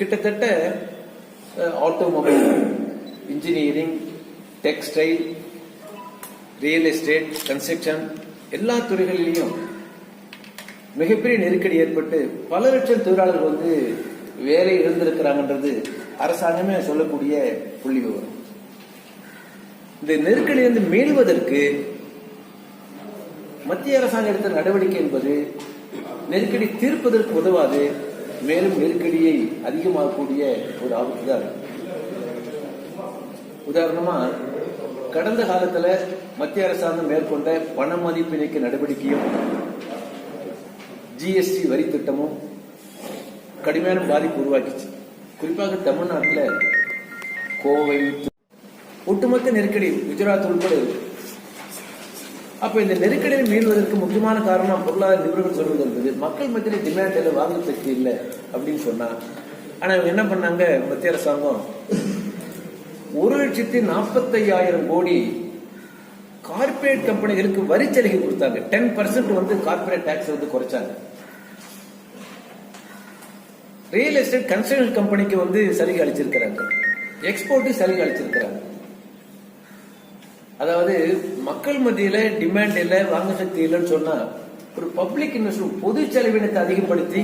கிட்டத்தட்ட automobile engineering textile real estate construction எல்லா துறைகளிலையும் மிகப்பெரிய நெருக்கடி ஏற்பட்டு பல லட்சம் தொழிலாளர்கள் வந்து வேலை இழந்திருக்கிறாங்கன்றது அரசாங்கமே சொல்லக்கூடிய புள்ளி விவரம். இந்த நெருக்கடியிலிருந்து மீள்வதற்கு மத்திய அரசாங்கம் எடுத்த நடவடிக்கை என்பது நெருக்கடி தீர்ப்பதற்கு உதவாது மேலும் நெருக்கடியை அதிகமாகக்கூடிய ஒரு ஆபத்து தான் உதாரணமா கடந்த காலத்துல மத்திய அரசாங்கம் மேற்கொண்ட பண மதிப்பிணைக்க நடவடிக்கையும் ஜிஎஸ்டி வரி திட்டமும் கடுமையான பாதிப்பு உருவாக்கிச்சு குறிப்பாக தமிழ்நாட்டில் கோவை ஒட்டுமொத்த நெருக்கடி குஜராத் உட்பட இருக்கு. அப்போ இந்த நெருக்கடியை மீள்வதற்கு முக்கியமான காரணம் பொருளாதார நிபுணர்கள் சொல்வது என்பது. மக்கள் மத்தியில் டிமாண்ட் இல்லை வாங்கும் சக்தி இல்லை அப்படின்னு சொன்னா ஆனால் இவங்க என்ன பண்ணாங்க? மத்திய அரசாங்கம் ஒரு லட்சத்தி நாற்பத்தையாயிரம் கோடி கார்ப்பரேட் கம்பெனிகளுக்கு வரி சலுகை கொடுத்தாங்க. டென் பர்சன்ட் வந்து கார்ப்பரேட் டேக்ஸ் வந்து குறைச்சாங்க. ரியல் எஸ்டேட் கன்ஸ்ட்ரக்ஷன் கம்பெனிக்கு வந்து சலுகை அளிச்சிருக்கிறாங்க. எக்ஸ்போர்ட்டு சலுகை அளிச்சிருக்கிறாங்க. அதாவது மக்கள் மத்தியில டிமாண்ட் இல்லை வாங்க சக்தி இல்லைன்னு சொன்னா ஒரு பப்ளிக் இன்வெஸ்ட்மெண்ட் பொது செலவினத்தை அதிகப்படுத்தி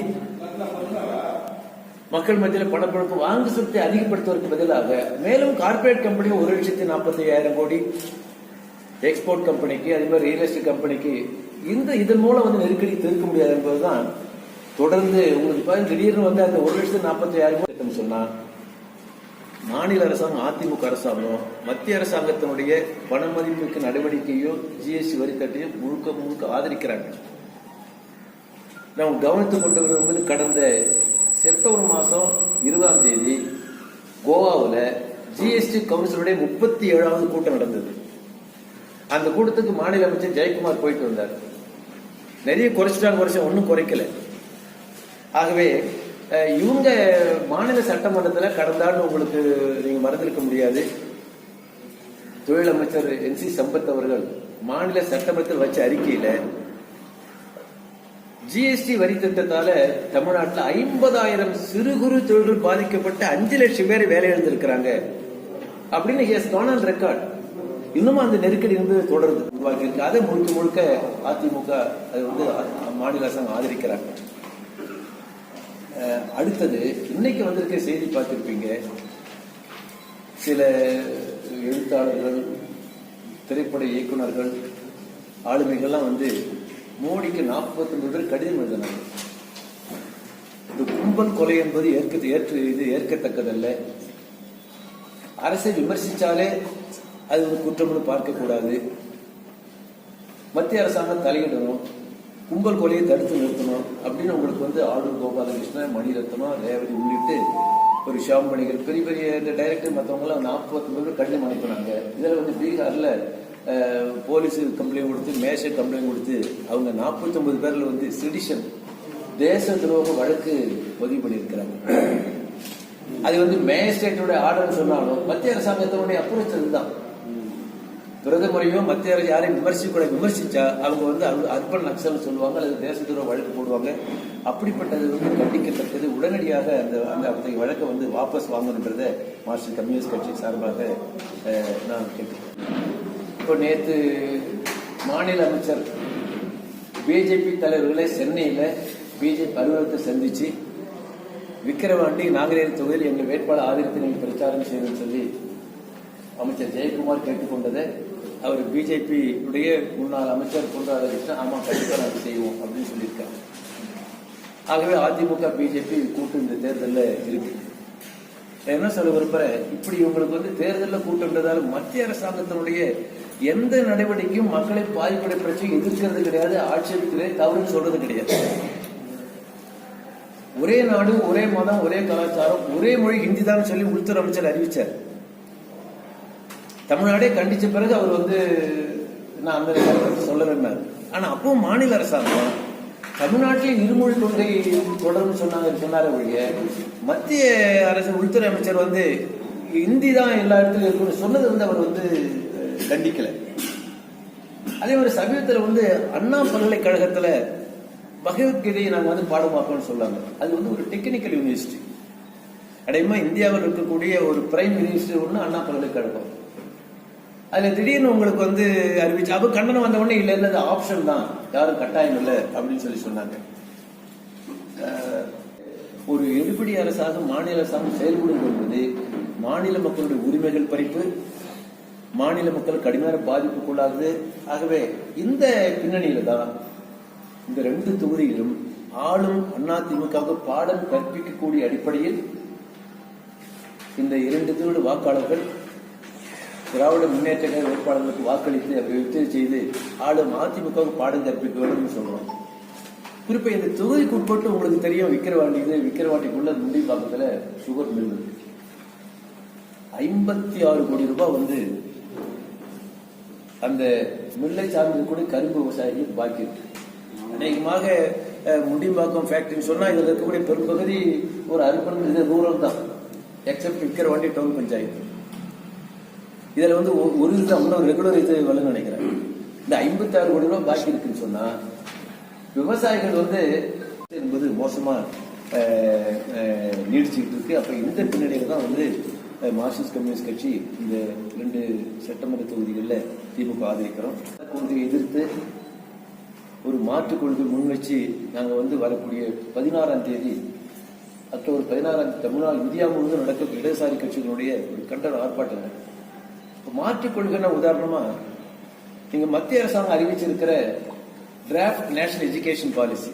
மக்கள் மத்தியில பணப்பழக்கம் வாங்கு சக்தி அதிகப்படுத்துவதற்கு பதிலாக மேலும் கார்ப்பரேட் கம்பெனி ஒரு லட்சத்தி நாற்பத்தி ஐயாயிரம் கோடி எக்ஸ்போர்ட் கம்பெனிக்கு அதே மாதிரி ரியல் எஸ்டேட் கம்பெனிக்கு இந்த இதன் மூலம் வந்து நெருக்கடி தீர்க்க முடியாது என்பதுதான் தொடர்ந்து உங்களுக்கு திடீர்னு வந்து அந்த ஒரு லட்சத்தி நாற்பத்தி ஐயாயிரம் கோடி சொன்னா மாநில அரசாங்கம் அதிமுக அரசாங்கம் மத்திய அரசாங்கத்தினுடைய பண மதிப்புக்கு நடவடிக்கையோ ஜிஎஸ்டி வரி முழுக்க முழுக்க ஆதரிக்கிறாங்க. நாம் கவனித்துக் கொண்டு வரும்போது கடந்த செப்டம்பர் மாதம் இருபதாம் தேதி கோவாவில் ஜிஎஸ்டி கவுன்சிலுடைய முப்பத்தி ஏழாவது கூட்டம் நடந்தது. அந்த கூட்டத்துக்கு மாநில அமைச்சர் ஜெயக்குமார் போயிட்டு வந்தார். நிறைய குறைச்சிட்டாங்க குறைச்சா ஒன்றும் குறைக்கல. ஆகவே இவங்க மாநில சட்டமன்றத்தில் கடந்த ஆண்டு உங்களுக்கு நீங்க மறந்திருக்க முடியாது. தொழில் அமைச்சர் என் சி சம்பத் அவர்கள் மாநில சட்டமன்றத்தில் வச்ச அறிக்கையில ஜிஎஸ்டி வரி திட்டத்தால தமிழ்நாட்டில் ஐம்பதாயிரம் சிறு குறு தொழில்கள் பாதிக்கப்பட்டு அஞ்சு லட்சம் பேர் வேலை இழந்திருக்கிறாங்க. அப்படின்னு எஸ் கான் ரெக்கார்ட் இன்னும் அந்த நெருக்கடி வந்து தொடர்ந்து உருவாக்கி இருக்கு அதை முழுக்க முழுக்க அதிமுக அது வந்து மாநில அரசாங்கம் ஆதரிக்கிறாங்க. அடுத்தது இன்னைக்கு வந்திருக்க செய்தி பார்த்துருப்பீங்க. சில எழுத்தாளர்கள் திரைப்பட இயக்குனர்கள் ஆளுமைகள்லாம் வந்து மோடிக்கு 49 பேர் கடிதம் எழுதினாங்க. இந்த கும்பல் கொலை என்பது ஏற்க ஏற்று இது ஏற்கத்தக்கதல்ல. அரசை விமர்சித்தாலே அது ஒரு குற்றம்னு பார்க்கக்கூடாது. மத்திய அரசாங்கம் தலையிடணும். கும்பல் கொலையை தடுத்து நிறுத்தணும் அப்படின்னு உங்களுக்கு வந்து ஆளுநர் கோபாலகிருஷ்ணன் மணிரத்னம் ரேவதி உள்ளிட்டு ஒரு ஷாம்பணிகள் பெரிய பெரிய இந்த டைரக்டர் மற்றவங்களாம் நாற்பத்தி பேர் கடிதம் அனுப்புனாங்க இதில் வந்து பீகாரில் போலீஸு கம்ப்ளைண்ட் கொடுத்து மேஷ கம்ப்ளைண்ட் கொடுத்து அவங்க நாற்பத்தொம்பது பேரில் வந்து சிடிஷன் தேச துரோக வழக்கு பதிவு பண்ணியிருக்கிறாங்க. அது வந்து மேஜிஸ்ட்ரேட்டோட ஆர்டர் சொன்னாலும் மத்திய அரசாங்கத்தோடைய அப்ரோச் தான் பிரதமரையோ மத்திய அரசு யாரையும் விமர்சிக்கூட விமர்சிச்சா அவங்க வந்து அர்பன் நக்சல் சொல்லுவாங்க அல்லது தேச வழக்கு போடுவாங்க. அப்படிப்பட்டது வந்து கண்டிக்கத்தக்கது. உடனடியாக அந்த அந்த அத்தகைய வழக்கை வந்து வாபஸ் வாங்கணுன்றத மார்க்சிஸ்ட் கம்யூனிஸ்ட் கட்சி சார்பாக நான் கேட்டேன் இப்போ நேற்று மாநில அமைச்சர் பிஜேபி தலைவர்களை சென்னையில் பிஜேபி அலுவலகத்தை சந்திச்சு விக்கிரவாண்டி நாகரீக தொகுதியில் எங்கள் வேட்பாளர் ஆதரித்து நீங்கள் பிரச்சாரம் செய்யணும்னு சொல்லி அமைச்சர் ஜெயக்குமார் கேட்டுக்கொண்டதை அவர் பிஜேபி உடைய முன்னாள் அமைச்சர் பொன் ஆமா கண்டிப்பா நாங்கள் செய்வோம் அப்படின்னு சொல்லியிருக்காங்க ஆகவே அதிமுக பிஜேபி கூட்டு இந்த தேர்தலில் இருக்கு. என்ன சொல்ல விரும்புறேன்? இப்படி இவங்களுக்கு வந்து தேர்தலில் கூட்டுன்றதால மத்திய அரசாங்கத்தினுடைய எந்த நடவடிக்கையும் மக்களை பாதிப்படை பிரச்சனை எதிர்க்கிறது கிடையாது ஆட்சேபிக்கிறது தவறுன்னு சொல்றது கிடையாது. ஒரே நாடு ஒரே மதம் ஒரே கலாச்சாரம் ஒரே மொழி ஹிந்தி தான் சொல்லி உள்துறை அமைச்சர் அறிவிச்சார். தமிழ்நாடே கண்டிச்ச பிறகு அவர் வந்து நான் அந்த கருத்தை சொல்லலைன்னாரு. ஆனா அப்பவும் மாநில அரசாங்கம் தமிழ்நாட்டில் இருமொழி கொள்கை தொடர்ந்து சொன்னாங்க சொன்னார ஒழிய மத்திய அரசு உள்துறை அமைச்சர் வந்து இந்தி தான் எல்லா இடத்துலயும் இருக்குன்னு சொன்னது வந்து அவர் வந்து கண்டிக்கல. அதே மாதிரி சமீபத்தில் வந்து அண்ணா பல்கலைக்கழகத்துல பகவத்கீதையை நாங்கள் வந்து பாடமாக்கோம்னு சொன்னாங்க. அது வந்து ஒரு டெக்னிக்கல் யூனிவர்சிட்டி அடையமா இந்தியாவில் இருக்கக்கூடிய ஒரு பிரைம் யூனிவர்சிட்டி ஒன்று அண்ணா பல்கலைக்கழகம். அதுல திடீர்னு உங்களுக்கு வந்து அறிவிச்சு அப்ப கண்டனம் வந்த உடனே இல்ல இல்ல ஆப்ஷன் தான். யாரும் கட்டாயம் இல்லை அப்படின்னு சொல்லி சொன்னாங்க. ஒரு எடுபடி அரசாக மாநில அரசாங்கம் செயல்படும் என்பது மாநில மக்களுடைய உரிமைகள் பறிப்பு மாநில மக்கள் கடுமையான பாதிப்புக்குள்ளாகுது. ஆகவே இந்த பின்னணியில தான் இந்த ரெண்டு தொகுதியிலும் ஆளும் அதிமுக பாடம் கற்பிக்கக்கூடிய அடிப்படையில் இந்த இரண்டு தொகுதி வாக்காளர்கள் திராவிட முன்னேற்ற கழக வேட்பாளர்களுக்கு வாக்களித்து அப்படி வெற்றி செய்து ஆளும் அதிமுகவுக்கு பாடம் கற்பிக்க வேண்டும் சொல்றோம். குறிப்பா இந்த தொகுதிக்கு உட்பட்டு உங்களுக்கு தெரியும் விக்கிரவாண்டி இது விக்கிரவாண்டிக்குள்ள முண்டி பாக்கத்துல சுகர் மில் இருக்கு ஐம்பத்தி ஆறு கோடி ரூபாய் வந்து அந்த மில்லை சார்ந்து கூட கரும்பு விவசாயிகள் பாக்கி இருக்கு. அநேகமாக முடிம்பாக்கம் ஃபேக்டரின்னு சொன்னா இதுல இருக்கக்கூடிய பெரும்பகுதி ஒரு அறுபது இது ரூரல் தான் எக்ஸப்ட் விக்கிரவாண்டி டவுன் பஞ்சாயத்து. இதில் வந்து ஒரு ஒரு இதுதான் இன்னும் ரெகுலர் இது வரலன்னு நினைக்கிறேன். இந்த ஐம்பத்தாறு கோடி ரூபாய் பாக்கி இருக்குன்னு சொன்னா விவசாயிகள் வந்து என்பது மோசமா நீடிச்சுக்கிட்டு இருக்கு. அப்ப இந்த பின்னணியில தான் வந்து மார்க்சிஸ்ட் கம்யூனிஸ்ட் கட்சி இந்த ரெண்டு சட்டமன்ற தொகுதிகளில் திமுக ஆதரிக்கிறோம். கொள்கையை எதிர்த்து ஒரு மாற்று கொள்கை முன் வச்சு நாங்கள் வந்து வரக்கூடிய பதினாறாம் தேதி அக்டோபர் பதினாறாம் தமிழ்நாடு இந்தியா முழுவதும் நடக்கும் இடதுசாரி கட்சிகளுடைய ஒரு கண்டன ஆர்ப்பாட்டம் மாற்றுக் கொள்கைன்னா உதாரணமா நீங்க மத்திய அரசாங்கம் அறிவிச்சிருக்கிற டிராஃப்ட் நேஷனல் எஜுகேஷன் பாலிசி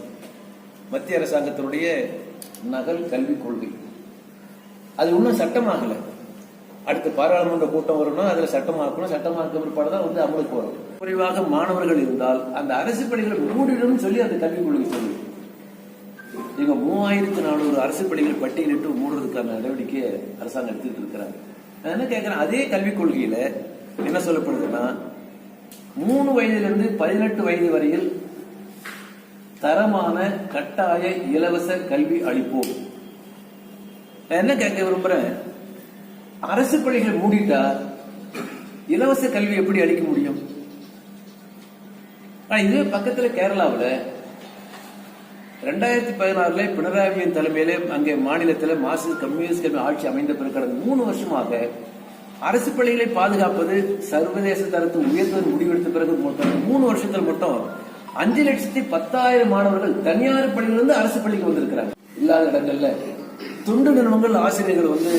மத்திய அரசாங்கத்தினுடைய நகல் கல்விக் கொள்கை. அது இன்னும் சட்டமாகல. அடுத்து பாராளுமன்ற கூட்டம் வரணும் அதுல சட்டமாக்கணும் சட்டமாக்க பிற்பாடு தான் வந்து அமலுக்கு வரும் குறைவாக மாணவர்கள் இருந்தால் அந்த அரசு பணிகளை மூடிடும் சொல்லி அந்த கல்விக் கொள்கை சொல்லி நீங்க மூவாயிரத்தி நானூறு அரசு பணிகள் பட்டியலிட்டு மூடுறதுக்கான நடவடிக்கையை அரசாங்கம் எடுத்துட்டு இருக்கிறாங்க. நான் என்ன கேட்கிறேன் அதே கல்விக் கொள்கையில என்ன சொல்லப்படுதுன்னா மூணு வயதிலிருந்து பதினெட்டு வயது வரையில் தரமான கட்டாய இலவச கல்வி அளிப்போம். நான் என்ன கேட்க விரும்புறேன்? அரசு பள்ளிகள் மூடிட்டா இலவச கல்வி எப்படி அளிக்க முடியும்? ஆனா இதுவே பக்கத்துல கேரளாவில் ரெண்டாயிரத்தி பதினாறுல பினராயியின் தலைமையிலே தலைமையில அங்கே மாநிலத்தில் மார்க்சிஸ்ட் கம்யூனிஸ்ட் கட்சி ஆட்சி அமைந்த பிறகு கடந்த மூணு வருஷமாக அரசு பள்ளிகளை பாதுகாப்பது சர்வதேச தரத்து உயர்த்துவது முடிவெடுத்த பிறகு மூணு வருஷத்துல மட்டும் அஞ்சு லட்சத்தி பத்தாயிரம் மாணவர்கள் தனியார் பள்ளியிலிருந்து அரசு பள்ளிக்கு வந்திருக்கிறாங்க. இல்லாத இடங்கள்ல தொண்டு நிறுவனங்கள் ஆசிரியர்கள் வந்து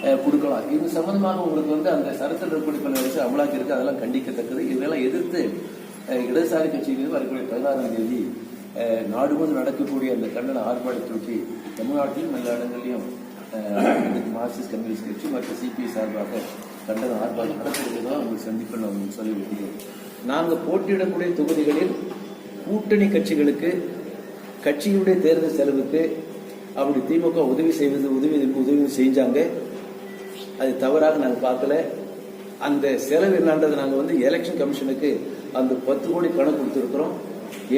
அஹ், கொடுக்கலாம். இது சம்பந்தமாக உங்களுக்கு வந்து அந்த சரத்தில் இருக்கக்கூடிய பல விஷயம் அமலாக்கி இருக்கு அதெல்லாம் கண்டிக்கத்தக்கது. இதெல்லாம் எதிர்த்து இடதுசாரி கட்சியிலிருந்து வரக்கூடிய பதினாறாம் தேதி நாடு முழுவதும் நடக்கக்கூடிய அந்த கண்டன ஆர்ப்பாட்டத்திற்கு தமிழ்நாட்டிலும் எல்லா இடங்களிலும் மார்க்சிஸ்ட் கம்யூனிஸ்ட் கட்சி மற்றும் சிபிஐ சார்பாக கண்டன ஆர்ப்பாட்டம் நடத்திருக்கிறதா உங்களுக்கு சந்திப்பில் நான் உங்களுக்கு சொல்லி விடுகிறேன். நாங்கள் போட்டியிடக்கூடிய தொகுதிகளில் கூட்டணி கட்சிகளுக்கு கட்சியுடைய தேர்தல் செலவுக்கு அப்படி திமுக உதவி செய்வது உதவி உதவி செஞ்சாங்க. அது தவறாக நாங்கள் பார்க்கல. அந்த செலவு என்னன்றது நாங்கள் வந்து எலெக்ஷன் கமிஷனுக்கு அந்த பத்து கோடி பணம் கொடுத்துருக்குறோம்.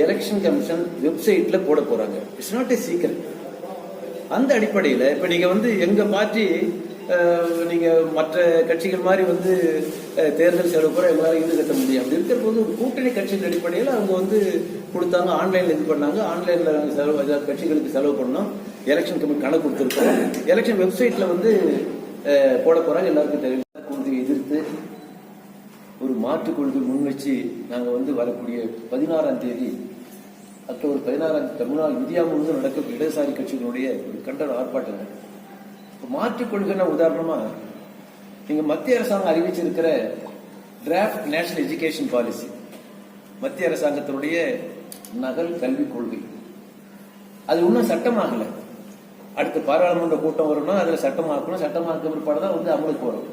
எலெக்ஷன் கமிஷன் வெப்சைட்ல போட போறாங்க. இட்ஸ் நாட் ஏ சீக்கிரம் அந்த அடிப்படையில் இப்ப நீங்க வந்து எங்க பார்ட்டி நீங்கள் நீங்க மற்ற கட்சிகள் மாதிரி வந்து தேர்தல் செலவு கூட எங்களால் ஈடு கட்ட முடியும் அப்படி இருக்கிற போது ஒரு கூட்டணி கட்சியின் அடிப்படையில் அவங்க வந்து கொடுத்தாங்க ஆன்லைன்ல இது பண்ணாங்க. ஆன்லைன்ல நாங்கள் செலவு கட்சிகளுக்கு செலவு பண்ணோம். எலெக்ஷன் கமிஷன் கணக்கு கொடுத்துருக்கோம். எலெக்ஷன் வெப்சைட்ல வந்து போட போறாங்க. எல்லாருக்கும் தெரியும். ஒரு முன் வச்சு நாங்கள் வந்து வரக்கூடிய பதினாறாம் தேதி அக்டோபர் பதினாறாம் தமிழ்நாடு இந்தியா முழுவதும் நடக்கும் இடதுசாரி கட்சிகளுடைய ஒரு கண்டன ஆர்ப்பாட்டம் இப்போ மாற்றுக் கொள்கைன்னா உதாரணமா நீங்கள் மத்திய அரசாங்கம் அறிவிச்சிருக்கிற டிராஃப்ட் நேஷனல் எஜுகேஷன் பாலிசி மத்திய அரசாங்கத்தினுடைய நகல் கல்விக் கொள்கை. அது இன்னும் சட்டமாகலை. அடுத்து பாராளுமன்ற கூட்டம் வரும்னா அதில் சட்டமாக்கணும் சட்டமாக்க பிற்பாடு தான் வந்து அமலுக்கு வரும்.